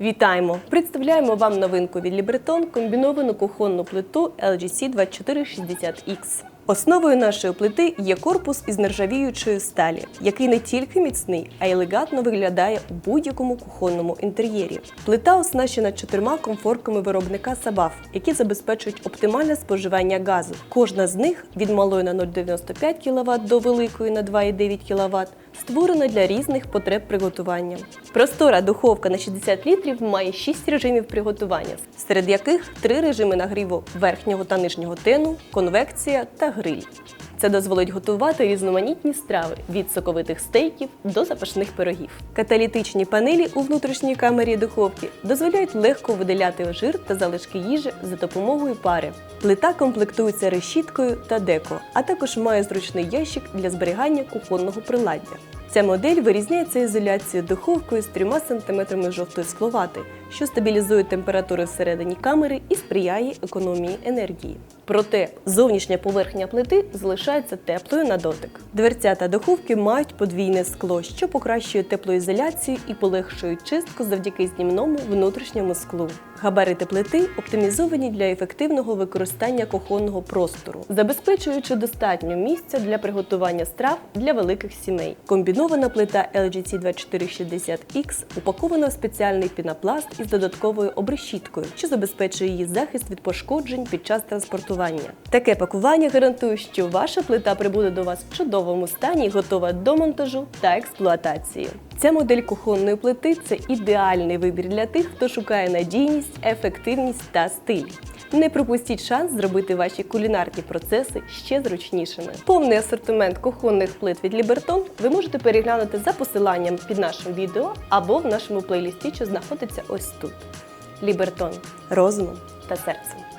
Вітаємо! Представляємо вам новинку від Libreton – комбіновану кухонну плиту LGC 2460X. Основою нашої плити є корпус із нержавіючої сталі, який не тільки міцний, а й елегантно виглядає у будь-якому кухонному інтер'єрі. Плита оснащена чотирма комфорками виробника Sabaf, які забезпечують оптимальне споживання газу. Кожна з них від малої на 0,95 кВт до великої на 2,9 кВт створена для різних потреб приготування. Простора духовка на 60 літрів має 6 режимів приготування, серед яких три режими нагріву верхнього та нижнього тену, конвекція та гриль. Це дозволить готувати різноманітні страви від соковитих стейків до запашних пирогів. Каталітичні панелі у внутрішній камері духовки дозволяють легко виділяти жир та залишки їжі за допомогою пари. Плита комплектується решіткою та деко, а також має зручний ящик для зберігання кухонного приладдя. Ця модель вирізняється ізоляцією духовкою з 3 см жовтої скловати, що стабілізує температуру всередині камери і сприяє економії енергії. Проте зовнішня поверхня плити залишається теплою на дотик. Дверцята духовки мають подвійне скло, що покращує теплоізоляцію і полегшує чистку завдяки знімному внутрішньому склу. Габарити плити оптимізовані для ефективного використання кухонного простору, забезпечуючи достатньо місця для приготування страв для великих сімей. Комбінована плита LGC 2460X упакована в спеціальний пінопласт із додатковою обрешіткою, що забезпечує її захист від пошкоджень під час транспортування. Таке пакування гарантує, що ваша плита прибуде до вас в чудовому стані, готова до монтажу та експлуатації. Ця модель кухонної плити це ідеальний вибір для тих, хто шукає надійність, ефективність та стиль. Не пропустіть шанс зробити ваші кулінарні процеси ще зручнішими. Повний асортимент кухонних плит від Liberton ви можете переглянути за посиланням під нашим відео або в нашому плейлісті, що знаходиться ось тут. Liberton – розумом та серцем.